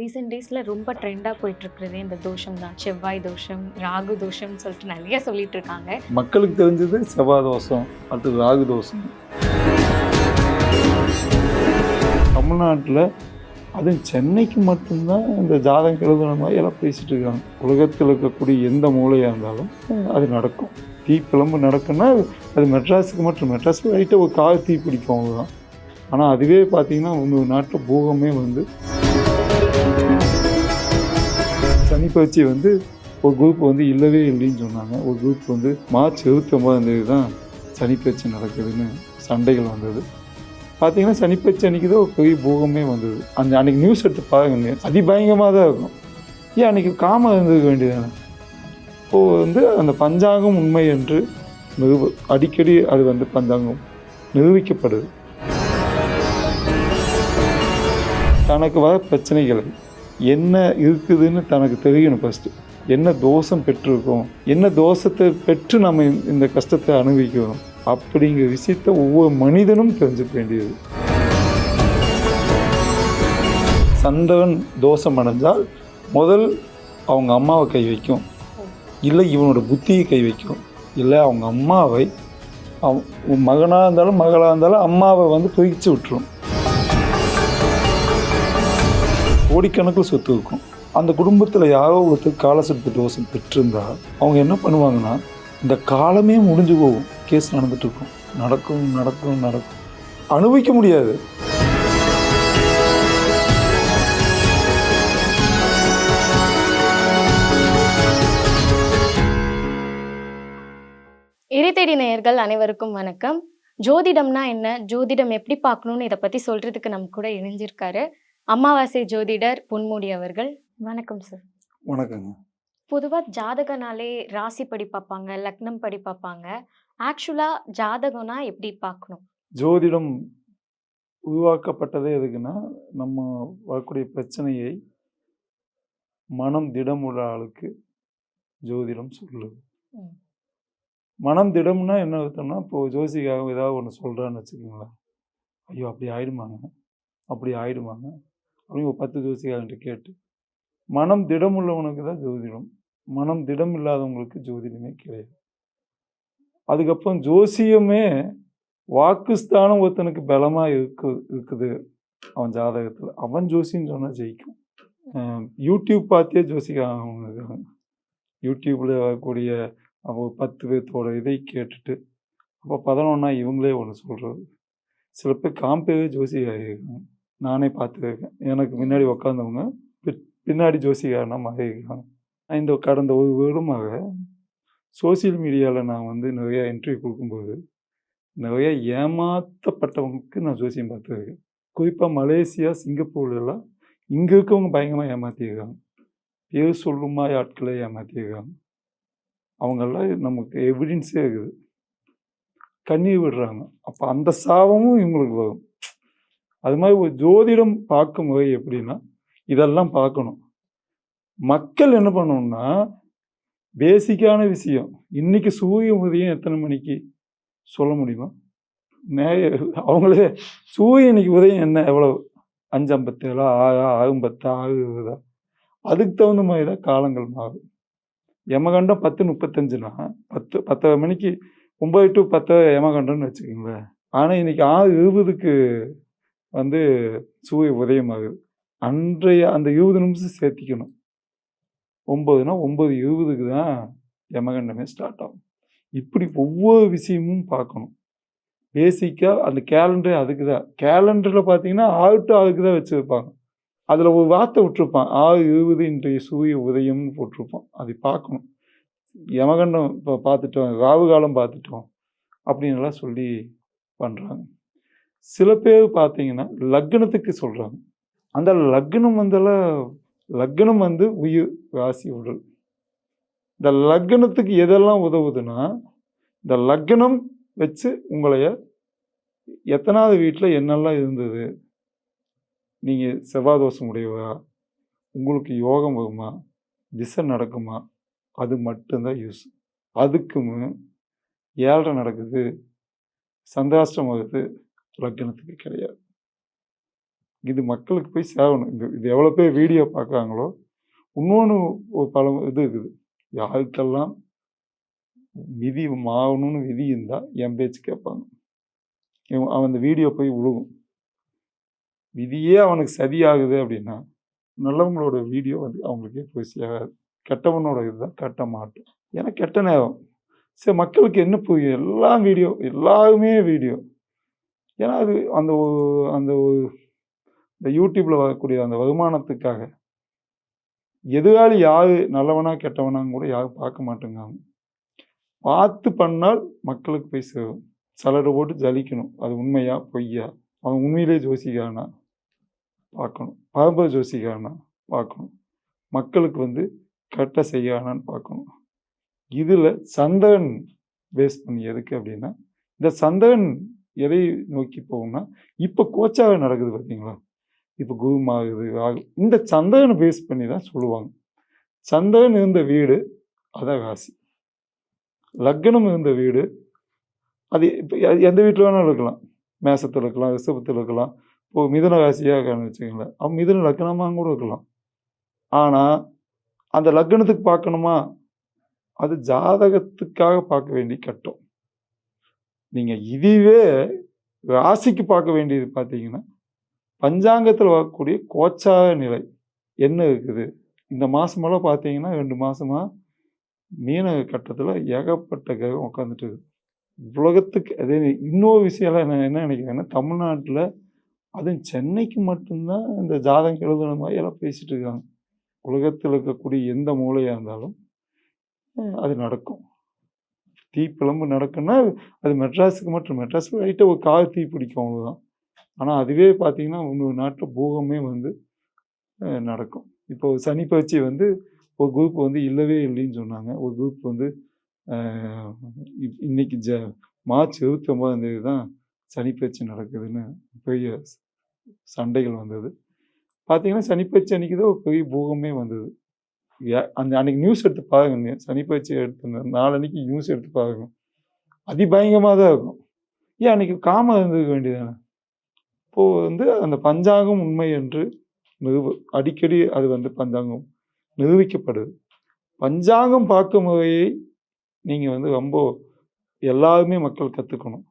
Recent டேஸில் ரொம்ப ட்ரெண்டாக போயிட்டுருக்குறதே இந்த தோஷம் தான். செவ்வாய் தோஷம் ராகு தோஷம்னு சொல்லிட்டு நிறைய சொல்லிட்டு இருக்காங்க மக்களுக்கு தெரிஞ்சது செவ்வாய் தோஷம் அடுத்தது ராகு தோஷம். தமிழ்நாட்டில் அதுவும் சென்னைக்கு மட்டும்தான் இந்த ஜாதகம் எழுதுன மாதிரி எல்லாம் பேசிகிட்டு இருக்காங்க. உலகத்தில் இருக்கக்கூடிய எந்த மூலையாக இருந்தாலும் அது நடக்கும். தீ பிளம்பு நடக்குன்னா அது மெட்ராஸுக்கு மட்டும் மெட்ராஸ்க்கு லைட்டாக ஒரு கார் தீ பிடிக்கும் அவ்வளோதான் ஆனால் அதுவே பார்த்தீங்கன்னா உங்கள் நாட்டில் பூகமே வந்து சனி பயிற்சி வந்து ஒரு குரூப் வந்து இல்லவே இல்லைன்னு சொன்னாங்க. ஒரு குரூப் வந்து மார்ச் இருபத்தி ஒம்பதாம் தேதி தான் சனிப்பயிற்சி நடக்குதுன்னு சண்டைகள் வந்தது. பார்த்தீங்கன்னா சனிப்பயிற்சி அன்றைக்கி தான் ஒரு பெரிய பூகமே வந்தது. அந்த அன்றைக்கி நியூஸ் எடுத்து பாருங்க அதிபயங்கரமாக தான் இருக்கும். ஏன் அன்றைக்கி காம இருந்திருக்க வேண்டியதானே இப்போது வந்து அந்த பஞ்சாங்கம் உண்மை என்று நிரூப அடிக்கடி அது வந்து பஞ்சாங்கம் நிரூபிக்கப்படுது. தனக்கு வர பிரச்சனைகளை. என்ன இருக்குதுன்னு தனக்கு தெரியணும் ஃபஸ்ட்டு என்ன தோஷம் பெற்றிருக்கோம்? என்ன தோஷத்தை பெற்று நம்ம இந்த- கஷ்டத்தை அனுபவிக்கிறோம்? அப்படிங்கிற விஷயத்த ஒவ்வொரு மனிதனும் தெரிஞ்சுக்க வேண்டியது. சந்தவன் தோஷம் அடைஞ்சால் முதல் அவங்க அம்மாவை கை வைக்கும். இல்லை இவனோட புத்தியை கை வைக்கும். இல்லை அவங்க அம்மாவை அவ- மகனாக இருந்தாலும் மகளாக இருந்தாலும் அம்மாவை வந்து பிரித்து விட்டுரும். கோடிக்கணக்கில் சொத்து இருக்கும். அந்த குடும்பத்தில் யாரோ ஒருத்தர் காலசெடுப்பு தோஷம் பெற்றிருந்தால் அவங்க என்ன பண்ணுவாங்கன்னா இந்த காலமே முடிஞ்சு போகும். கேஸ் நடந்துட்டுருக்கும் நடக்கும் நடக்கும் நடக்கும். அனுபவிக்க முடியாது. இறைத்தேடி நேயர்கள் அனைவருக்கும் வணக்கம். ஜோதிடம்னா என்ன? ஜோதிடம் எப்படி பார்க்கணும்னு இதை பற்றி சொல்கிறதுக்கு நம்ம கூட இணைஞ்சிருக்காரு. அமாவாசை ஜோதிடர் பொன்முடி அவர்கள். வணக்கம் சார் வணக்கங்க. பொதுவாக ஜாதகனாலே ராசி படி பார்ப்பாங்க லக்னம் படி பார்ப்பாங்க. ஆக்சுவலாக ஜாதகம்னா எப்படி பார்க்கணும்? ஜோதிடம் உருவாக்கப்பட்டதே எதுக்குன்னா நம்ம வரக்கூடிய பிரச்சனையை மனம் திடம் உள்ள ஆளுக்கு ஜோதிடம் சொல்லுது. மனம் திடம்னா என்ன அர்த்தம்னா இப்போ ஜோசிக்காக ஏதாவது ஒன்று சொல்கிறான்னு வச்சுக்கோங்களேன். ஐயோ அப்படி ஆயிடுமாங்க. அப்படி ஆயிடுமாங்க. அப்படின்னு ஒரு பத்து ஜோசிக்காரன்ட்டு கேட்டு மனம் திடம் உள்ளவனுக்கு தான் ஜோதிடம். மனம் திடம் இல்லாதவங்களுக்கு ஜோதிடமே கிடையாது. அதுக்கப்புறம் ஜோசியமே வாக்குஸ்தானம் ஒருத்தனுக்கு பலமாக இருக்கு இருக்குது அவன் ஜாதகத்தில். அவன் ஜோசின்னு சொன்னால் ஜெயிக்கும். யூடியூப் பார்த்தே ஜோசிக்காரங்க இருக்காங்க யூடியூப்பில் வரக்கூடிய ஒரு பத்து பேர்த்தோட இதை கேட்டுட்டு அப்போ பதினொன்னா இவங்களே ஒன்று சொல்கிறது சில பேர் காம்பேவே ஜோசிகாரிருக்காங்க நானே பார்த்துருக்கேன். எனக்கு முன்னாடி உக்காந்தவங்க பின்னாடி ஜோசிகாரனாக மாறியிருக்காங்க. இந்த கடந்த ஒரு வருடமாக சோசியல் மீடியாவில் நான் வந்து நிறையா இன்டர்வியூ கொடுக்கும்போது நிறைய ஏமாற்றப்பட்டவங்களுக்கு நான் ஜோசியம் பார்த்துருக்கேன். குறிப்பாக மலேசியா சிங்கப்பூர்லாம் இங்கே இருக்கவங்க பயங்கரமாக ஏமாற்றிருக்காங்க பேர் சொல்லுமா ஆட்களை ஏமாற்றிருக்காங்க அவங்கெல்லாம் நமக்கு எவிடன்ஸே இருக்குது. கண்ணீர் விடுறாங்க. அப்போ அந்த சாபமும் இவங்களுக்கு வரும். அது மாதிரி ஒரு ஜோதிடம் பார்க்கும் முறை எப்படின்னா இதெல்லாம் பார்க்கணும். மக்கள் என்ன பண்ணணும்னா பேசிக்கான விஷயம். இன்னைக்கு சூரிய உதயம் எத்தனை மணிக்கு? சொல்ல முடியுமா? நேய அவங்களே சூரியனுக்கு உதயம் என்ன? எவ்வளவு? அஞ்சு ஐம்பத்தேழா? ஆறா? பத்தா ஆறு இருபதா அதுக்கு தகுந்த மாதிரி தான் காலங்கள் மாறும். யமகண்டம் பத்து முப்பத்தஞ்சுனா பத்து பத்தரை மணிக்கு ஒம்பது டு பத்து யமகண்டம்னு வச்சுக்கோங்களேன். ஆனால் இன்னைக்கு ஆறு இருபதுக்கு வந்து சூரிய உதயமாகுது. அன்றைய அந்த இருபது நிமிஷம் சேர்த்திக்கணும். ஒம்பதுனா ஒம்பது இருபதுக்கு தான் யமகண்டமே ஸ்டார்ட் ஆகும். இப்படி ஒவ்வொரு விஷயமும் பார்க்கணும். பேசிக்காக அந்த கேலண்டர் அதுக்கு தான். கேலண்டரில் பார்த்தீங்கன்னா ஆறு டு ஆறுக்கு தான் வச்சுருப்பாங்க அதில் ஒரு வார்த்தை விட்டுருப்பான். ஆறு இருபது இன்றைய சூரிய உதயம்னு போட்டிருப்பான். அதை பார்க்கணும். யமகண்டம் இப்போ பார்த்துட்டோம். ராகு காலம் பார்த்துட்டோம். அப்படின்லாம் சொல்லி பண்ணுறாங்க சில பேர் பார்த்தீங்கன்னா லக்னத்துக்கு சொல்கிறாங்க அந்த லக்னம் வந்தெல்லாம் லக்னம் வந்து உயிர் ராசி உடல். இந்த லக்னத்துக்கு எதெல்லாம் உதவுதுன்னா இந்த லக்னம் வச்சு உங்களைய எத்தனாவது வீட்டில் என்னெல்லாம் இருந்தது? நீங்கள் செவ்வாதோஷம் உடையவா உங்களுக்கு யோகம் வருமா? திசை நடக்குமா? அது மட்டும்தான் யூஸ். அதுக்கும் ஏழரை நடக்குது. சந்திராஷ்டம் வருது. லக்னத்துக்கு கிடையாது. இது மக்களுக்கு போய் சேவணும் இது இது எவ்வளோ பேர் வீடியோ பார்க்குறாங்களோ இன்னொன்று பல இது இருக்குது. யாருக்கெல்லாம் விதி மாறணும்னு விதி இருந்தால் என் பேச்சு கேட்பாங்க. அவன் அந்த வீடியோ போய் விழுகும் விதியே அவனுக்கு சரியாகுது அப்படின்னா நல்லவங்களோட வீடியோ வந்து அவங்களுக்கே போய் சேராது. கெட்டவனோட இதுதான் கட்ட மாட்டோம் ஏன்னா கெட்ட நேரம். சரி மக்களுக்கு என்ன புரியும்? எல்லாம் வீடியோ எல்லாருமே வீடியோ ஏன்னா அது அந்த அந்த இந்த யூடியூப்பில் வரக்கூடிய அந்த வருமானத்துக்காக. எதிராளி யார்? நல்லவனா கெட்டவனான்னு கூட யாரும் பார்க்க மாட்டேங்காங்க பார்த்து பண்ணால் மக்களுக்கு போய் சேரும். சலடை போட்டு ஜலிக்கணும். அது உண்மையா பொய்யா? அவன் உண்மையிலே ஜோசிக்காரனா பார்க்கணும். பரம்பரை ஜோசிக்காரனா பார்க்கணும். மக்களுக்கு வந்து கரெக்டாக செய்யறானான்னு பார்க்கணும். இதில் சந்திரன் பேஸ் பண்ணி எதுக்கு அப்படின்னா இந்த சந்திரன் எதை நோக்கி போகும்னா இப்போ கோச்சாக நடக்குது பார்த்தீங்களா இப்போ குருமாகுது ஆகுது இந்த சந்திரனை பேஸ் பண்ணி தான் சொல்லுவாங்க. சந்திரன் இருந்த வீடு அதான் ராசி. லக்னம் இருந்த வீடு அது இப்போ எந்த வீட்டில் வேணாலும் இருக்கலாம். மேசத்தில் இருக்கலாம் ரிஷபத்தில் இருக்கலாம். இப்போ மிதன ராசியாக இருக்கான்னு வச்சுக்கோங்களேன் அவன் மிதன லக்னமாக கூட இருக்கலாம். ஆனால் அந்த லக்னத்துக்கு பார்க்கணுமா? அது ஜாதகத்துக்காக பார்க்க வேண்டிய கட்டம். நீங்கள் இதுவே ராசிக்கு பார்க்க வேண்டியது பார்த்தீங்கன்னா பஞ்சாங்கத்தில் வரக்கூடிய கோச்சார நிலை என்ன இருக்குது? இந்த மாதமெல்லாம் பார்த்தீங்கன்னா ரெண்டு மாதமாக மீன கட்டத்தில் ஏகப்பட்ட கிரகம் உட்காந்துட்டு இருக்குது உலகத்துக்கு அதே இன்னொரு விஷயம்லாம் என்ன என்ன நினைக்கிறேன்னா தமிழ்நாட்டில் அதுவும் சென்னைக்கு மட்டும்தான் இந்த ஜாதகம் எழுதுன மாதிரி எல்லாம் பேசிகிட்டு இருக்காங்க. உலகத்தில் இருக்கக்கூடிய எந்த மூலையாக இருந்தாலும் அது நடக்கும். தீப்பிழம்பு நடக்குன்னா அது மெட்ராஸுக்கு மட்டும் மெட்ராஸ் லைட்டாக ஒரு கார் தீ பிடிக்கும் அவ்வளோதான் ஆனால் அதுவே பார்த்தீங்கன்னா இன்னொரு நாட்டில் பூகமே வந்து நடக்கும். இப்போ சனி பயிற்சி வந்து ஒரு குரூப் வந்து இல்லவே இல்லைன்னு சொன்னாங்க. ஒரு குரூப் வந்து இப்- இன்னைக்கு ஜ மார்ச் இருபத்தி ஒன்பதாம் தேதி தான் சனிப்பயிற்சி நடக்குதுன்னு பெரிய சண்டைகள் வந்தது. பார்த்தீங்கன்னா சனிப்பயிற்சி அன்னைக்கு தான் ஒரு பெரிய பூகமே வந்தது. அந்த அன்னைக்கு நியூஸ் எடுத்து பாருங்க. சனி பயிற்சி எடுத்து நாளன்னைக்கு நியூஸ் எடுத்து பாருங்க. அதிபயங்கரமாக தான் இருக்கும். ஏன் அன்னைக்கு காம இருந்துக்க வேண்டியதானே இப்போது வந்து அந்த பஞ்சாங்கம் உண்மை என்று நிரூப அடிக்கடி அது வந்து பஞ்சாங்கம் நிரூபிக்கப்படுது. பஞ்சாங்கம் பார்க்கும் முறையை நீங்கள் வந்து ரொம்ப எல்லாருமே மக்கள் கற்றுக்கணும்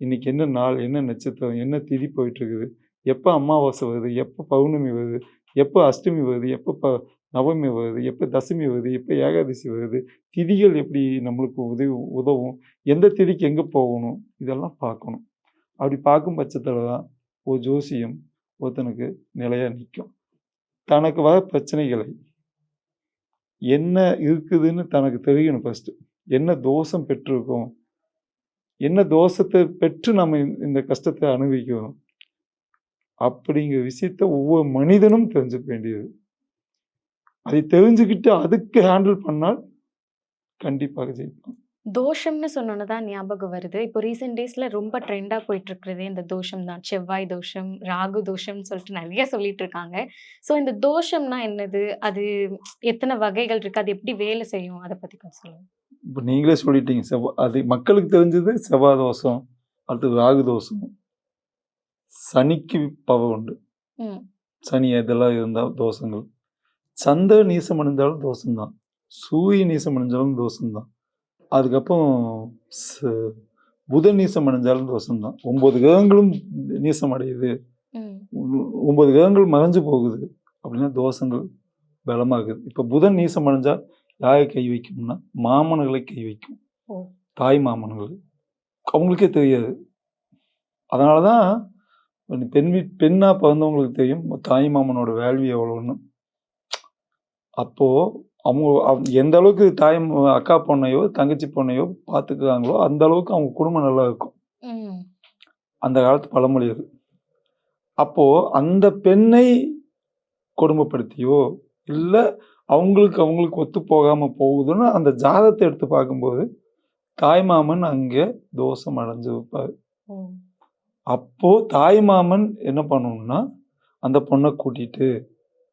இன்னைக்கு என்ன நாள் என்ன நட்சத்திரம் என்ன திதி போயிட்டுருக்குது எப்போ அமாவாசை வருது? எப்போ பௌர்ணமி வருது? எப்போ அஷ்டமி வருது? எப்போ ப நவமி வருது எப்போ தசமி வருது எப்போ ஏகாதசி வருது திதிகள் எப்படி நம்மளுக்கு உதவி உதவும் எந்த திதிக்கு எங்கே போகணும் இதெல்லாம் பார்க்கணும். அப்படி பார்க்கும் பட்சத்தில் தான் ஒரு ஜோசியம் ஒருத்தனுக்கு நிலையாக நிற்கும் தனக்கு வர பிரச்சனைகளை என்ன இருக்குதுன்னு தனக்கு தெரியணும் ஃபஸ்ட்டு என்ன தோஷம் பெற்றிருக்கோம் என்ன தோஷத்தை பெற்று நம்ம இந்த- இந்த கஷ்டத்தை அனுபவிக்கிறோம் அப்படிங்கிற விஷயத்த ஒவ்வொரு மனிதனும் தெரிஞ்சுக்க வேண்டியது. அதை தெரிஞ்சுக்கிட்டு அதுக்கு ஹேண்டில் பண்ணால் கண்டிப்பாக ஜெயிப்பாங்க தோஷம்னு சொன்னோன்னு தான் ஞாபகம் வருது. இப்போ ரீசெண்ட் டேஸ்ல ரொம்ப ட்ரெண்டா போயிட்டு இருக்கிறதே இந்த தோஷம் தான். செவ்வாய் தோஷம் ராகு தோஷம்னு சொல்லிட்டு நிறைய சொல்லிட்டு இருக்காங்க. ஸோ இந்த தோஷம்னா என்னது? அது எத்தனை வகைகள் இருக்கு? அது எப்படி வேலை செய்யும்? அதை பத்தி கொஞ்சம் சொல்லுங்க. இப்போ நீங்களே சொல்லிட்டீங்க. செவ்வா அது மக்களுக்கு தெரிஞ்சது செவ்வாய் தோஷம் அடுத்து ராகு தோஷம். சனிக்கு பவர் உண்டு. சனி இதெல்லாம் இருந்தால் தோஷங்கள். சந்திர நீசம் அடைந்தாலும் தோஷம்தான். சூரிய நீசம் அடைஞ்சாலும் தோஷம்தான். அதுக்கப்புறம் புதன் நீசம் அடைஞ்சாலும் தோஷம்தான். ஒன்பது கிரகங்களும் நீசம் அடையுது ஒன்பது கிரகங்கள் மறைஞ்சு போகுது. அப்படின்னா தோஷங்கள் பலமாகுது. இப்போ புதன் நீசம் அடைஞ்சா யாரை கை வைக்கும்னா மாமன்களை கை வைக்கும். தாய் மாமன்கள். அவங்களுக்கே தெரியாது. அதனால தான் பெண் பெண்ணாக பிறந்தவங்களுக்கு தெரியும் தாய் மாமனோட வேல்யூ எவ்வளோன்னு அப்போது அவங்க எந்த அளவுக்கு தாய் அக்கா பொண்ணையோ தங்கச்சி பொண்ணையோ பார்த்துக்கிறாங்களோ அந்த அளவுக்கு அவங்க குடும்பம் நல்லா இருக்கும். அந்த காலத்து பழமொழி அது. அப்போது அந்த பெண்ணை கொடுமைப்படுத்தியோ இல்லை அவங்களுக்கு அவங்களுக்கு ஒத்து போகாமல் போகுதுன்னு அந்த ஜாதத்தை எடுத்து பார்க்கும்போது தாய்மாமன் அங்கே தோஷம் அடைஞ்சு வைப்பார். ஓ. அப்போ தாய்மாமன் என்ன பண்ணணும்னா அந்த பொண்ணை கூட்டிட்டு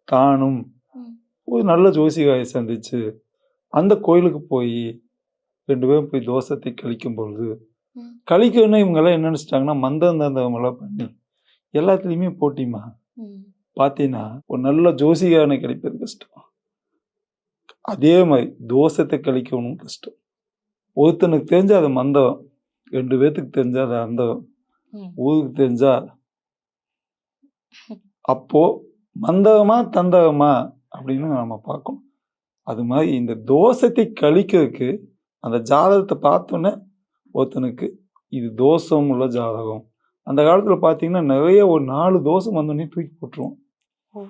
தானும். ஒரு நல்ல ஜோசிகாயை சந்திச்சு அந்த கோயிலுக்கு போய் ரெண்டு பேரும் போய் தோஷத்தை கழிக்கும் பொழுது. கழிக்கணும்னா இவங்கெல்லாம் என்ன நினச்சிட்டாங்கன்னா மந்தம் தந்தவங்களாம் பண்ணி எல்லாத்துலேயுமே போட்டிமா. பார்த்தீங்கன்னா ஒரு நல்ல ஜோசிகாரனை கிடைப்பது கஷ்டம் அதே மாதிரி தோஷத்தை கழிக்கணும் கஷ்டம் ஒருத்தனுக்கு தெரிஞ்சா அது மந்தம் ரெண்டு பேர்த்துக்கு தெரிஞ்சா அது அந்தம் ம். ஊருக்கு தெரிஞ்சா அப்போ மந்தகமா தந்தகமா அப்படின்னு நம்ம பார்க்கணும். அது மாதிரி இந்த தோஷத்தை கழிக்கிறதுக்கு அந்த ஜாதகத்தை பார்த்தோன்னே ஒருத்தனுக்கு இது தோஷம் உள்ள ஜாதகம். அந்த காலத்தில் பார்த்தீங்கன்னா நிறைய ஒரு நாலு தோஷம் வந்தோடனே தூக்கி போட்டுருவோம். ஓ.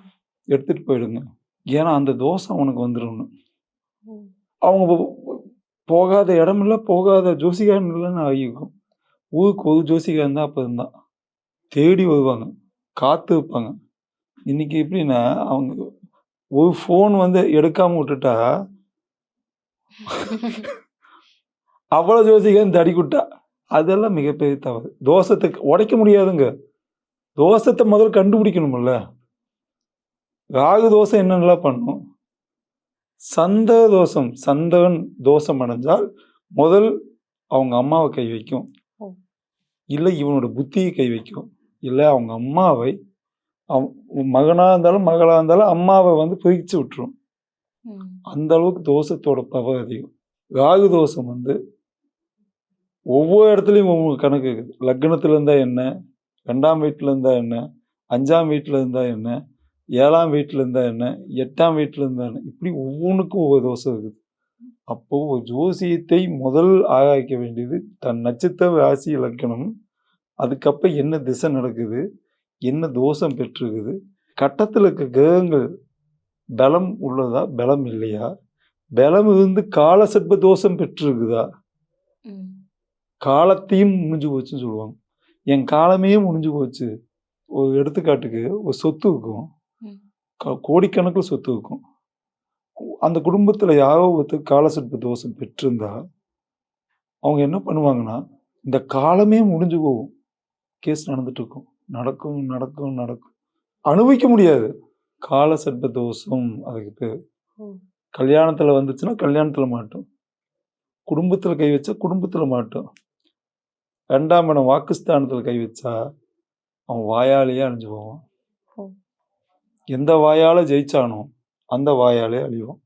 எடுத்துட்டு போயிடுங்க. ஏன்னா அந்த தோஷம் அவனுக்கு வந்துடும். அவங்க போகாத இடம் இல்லை போகாத ஜோசிகாரன் இல்லைன்னு ஆகிக்கும் ஊருக்கு ஒரு ஜோசிகாரன் தான் அப்போ இருந்தான். தேடி வருவாங்க. காத்து வைப்பாங்க. இன்னைக்கு எப்படின்னா அவங்க ஒரு ஃபோன் வந்து எடுக்காம விட்டுட்டா அவ்வளோ ஜோசிகாரன் தடிக்குட்டா அதெல்லாம் மிகப்பெரிய தவறு. தோஷத்தை உடைக்க முடியாதுங்க. தோஷத்தை முதல்ல கண்டுபிடிக்கணும்ல. ராகு தோஷம் என்னென்னலாம் பண்ணும்? சந்த தோஷம் சந்தகன் தோஷம் அடைஞ்சால் முதல் அவங்க அம்மாவை கை வைக்கும். இல்லை இவனோட புத்தியை கை வைக்கும். இல்லை அவங்க அம்மாவை அவ- மகனா இருந்தாலும் மகளா இருந்தாலும் அம்மாவை வந்து பிரிச்சு விட்டுரும். அந்த அளவுக்கு தோஷத்தோட பவர் அதிகம். ராகு தோஷம் வந்து ஒவ்வொரு இடத்துலையும் ஒவ்வொரு கணக்கு இருக்குது. லக்னத்துல இருந்தா என்ன? ரெண்டாம் வீட்டுல இருந்தா என்ன? அஞ்சாம் வீட்டுல இருந்தா என்ன? ஏழாம் வீட்டுல இருந்தா என்ன? எட்டாம் வீட்டுல இருந்தா என்ன? இப்படி ஒவ்வொன்றுக்கும் ஒவ்வொரு தோஷம் இருக்குது. அப்போ ஒரு ஜோசியத்தை முதல் ஆராய்க்க வேண்டியது தன் நட்சத்திர ராசி இலக்கணம் அதுக்கப்புறம் என்ன திசை நடக்குது? என்ன தோஷம் பெற்றிருக்குது? கட்டத்தில் இருக்க கிரகங்கள் பலம் உள்ளதா? பலம் இல்லையா? பலம் இருந்து காலசர்ப்ப தோஷம் பெற்றிருக்குதா. காலத்தையும் முடிஞ்சு போச்சுன்னு சொல்லுவாங்க. என் காலமே முடிஞ்சு போச்சு. ஒரு எடுத்துக்காட்டுக்கு ஒரு சொத்து இருக்கும். கோடிக்கணக்கில் சொத்து இருக்கும். அந்த குடும்பத்தில் யாரோ ஒருத்தர் காலசர்ப்ப தோஷம் பெற்றிருந்தா அவங்க என்ன பண்ணுவாங்கன்னா இந்த காலமே முடிஞ்சு போகும். கேஸ் நடந்துட்டு இருக்கும். நடக்கும் நடக்கும் நடக்கும். அனுபவிக்க முடியாது. காலசர்ப்ப தோஷம் அதுக்கு பேர். கல்யாணத்துல வந்துச்சுன்னா கல்யாணத்துல மாட்டோம். குடும்பத்துல கை வச்சா குடும்பத்துல மாட்டோம். ரெண்டாம் இடம் வாக்குஸ்தானத்துல கை வச்சா அவன் வாயாலேயே அழிஞ்சு போவான். எந்த வாயால ஜெயிச்சானோ அந்த வாயாலே அழிவான்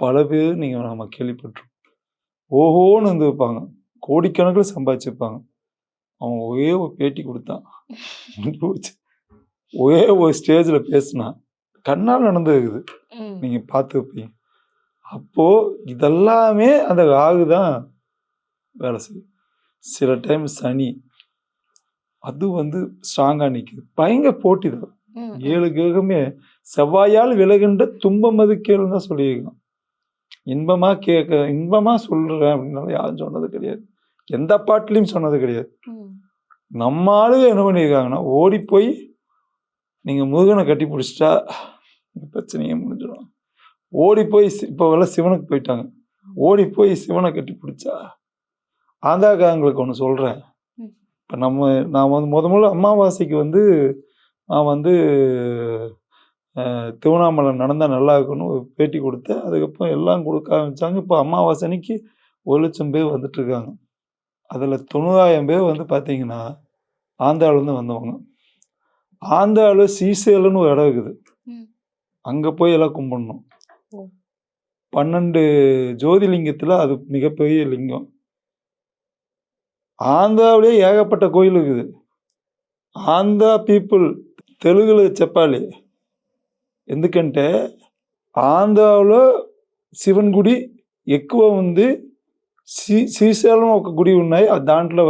பல பேர் நீங்க நம்ம கேள்விப்பட்டிருக்கோம் ஓஹோன்னு வந்து வைப்பாங்க. கோடிக்கணக்கில் சம்பாதிச்சிருப்பாங்க. அவன் ஒரே ஒரு பேட்டி கொடுத்தான். ஒரே ஒரு ஸ்டேஜில் பேசினான் கண்ணால் நடந்துருக்குது. ம். நீங்க பார்த்துருப்பீங்க. அப்போ இதெல்லாமே அந்த ராகு தான் வேலை செய்யும். சில டைம் சனி அது வந்து ஸ்ட்ராங்கா நிக்குது. பயங்கர போட்டி தான். ஏழு கிரகமே செவ்வாயால் விலகின்ற துன்பம் அது கேளுன்னு தான் சொல்லியிருக்கான் இன்பமா கேட்க இன்பமா சொல்றேன் அப்படின்னாலும் யாரும் சொன்னது கிடையாது. எந்த பாட்டிலையும் சொன்னது கிடையாது. நம்ம ஆளுங்க என்ன பண்ணியிருக்காங்கன்னா ஓடி போய் நீங்க முருகனை கட்டி பிடிச்சிட்டா பிரச்சனையே முடிஞ்சிடும். ஓடி போய் சி- இப்போ எல்லாம் சிவனுக்கு போயிட்டாங்க. ஓடி போய் சிவனை கட்டி பிடிச்சா ஆந்தாக்காரங்களுக்கு ஒன்று சொல்கிறேன். இப்போ நம்ம நான் வந்து முத முதல்ல அமாவாசைக்கு வந்து நான் வந்து திருவண்ணாமலை நடந்தால் நல்லா இருக்கும்னு ஒரு பேட்டி கொடுத்தேன். அதுக்கப்புறம் எல்லாம் கொடுக்க ஆரம்பிச்சாங்க. இப்போ அமாவாசை அன்னைக்கு ஒரு லட்சம் பேர் வந்துட்டு இருக்காங்க. அதில் தொண்ணூறாயிரம் பேர் வந்து பார்த்தீங்கன்னா ஆந்தாளுந்து வந்தவங்க. ஆந்திராவில் சீசேலுன்னு ஒரு இடம் இருக்குது. அங்கே போய் எல்லாம் கும்பிடணும். பன்னெண்டு ஜோதிலிங்கத்தில் அது மிகப்பெரிய லிங்கம். ஆந்திராவிலே ஏகப்பட்ட கோயில் இருக்குது. ஆந்திரா பீப்புள் தெலுங்குல செப்பாளி ఎందుకంటే ஆந்திராவில் சிவன்குடி గుడి வந்து శ్రీ శ్రీశైలం ఒక గుడి ఉన్నాయి ఆ దాంట్లో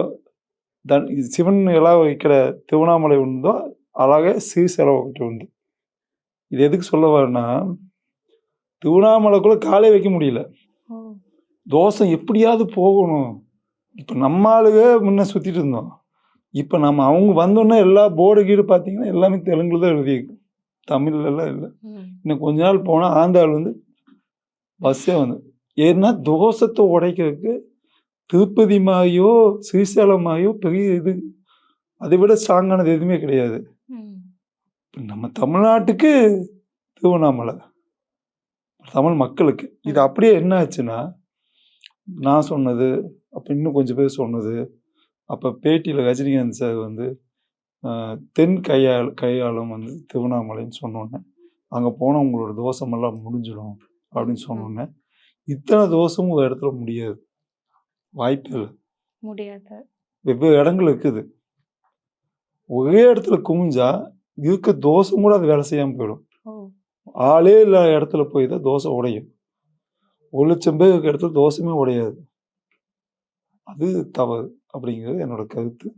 దాని శివుని ఎలా ఇక్కడ తిరువణామలై ఉందో అలాగే శ్రీశైలం ఒకటి ఉంది இது எதுக்கு சொல்ல வரேன்னா திருவண்ணாமலைக்குள்ள காலே வைக்க முடியல ஓ. தோசை எப்படியாவது போகணும் இப்போ நம்ம ஆளுக முன்ன சுற்றிட்டு இருந்தோம் இப்போ நம்ம அவங்க வந்தோன்னே எல்லா போர்டு கீடு பார்த்தீங்கன்னா எல்லாமே தெலுங்குல தான் எழுதியிருக்கு தமிழ்ல எல்லாம் இல்லை ம். இன்னும் கொஞ்ச நாள் போனால் ஆந்திராவில் வந்து பஸ்ஸே வந்து ஏன்னா தோசத்தை உடைக்கிறதுக்கு திருப்பதி மாயோ ஸ்ரீசைலம் மாயோ பெரிய இது. அதை விட ஸ்ட்ராங்கானது எதுவுமே கிடையாது. நம்ம தமிழ்நாட்டுக்கு திருவண்ணாமலை தமிழ் மக்களுக்கு. இது அப்படியே என்ன ஆச்சுன்னா நான் சொன்னது அப்போ இன்னும் கொஞ்சம் பேர் சொன்னது அப்போ பேட்டியில் ரஜினிகாந்த் சார் வந்து தென் கையால் கையாளும் வந்து திருவண்ணாமலைன்னு சொன்னோன்னே அங்கே போனால் உங்களோட தோஷமெல்லாம் முடிஞ்சிடும் அப்படின்னு சொன்னோன்னே இத்தனை தோஷமும் ஒரு இடத்துல முடியாது. வாய்ப்பு இல்லை முடியாது. வெவ்வேறு இடங்கள் இருக்குது. ஒரே இடத்துல குமிஞ்சா இருக்க தோசை கூட அது வேலை செய்யாமல் போயிடும். ஆளே இல்லாத இடத்துல போய் தான் தோசை உடையும். ஒரு லட்சம் பேர் இருக்க இடத்துல தோசையுமே உடையாது. அது தவறு அப்படிங்கிறது என்னோட கருத்து.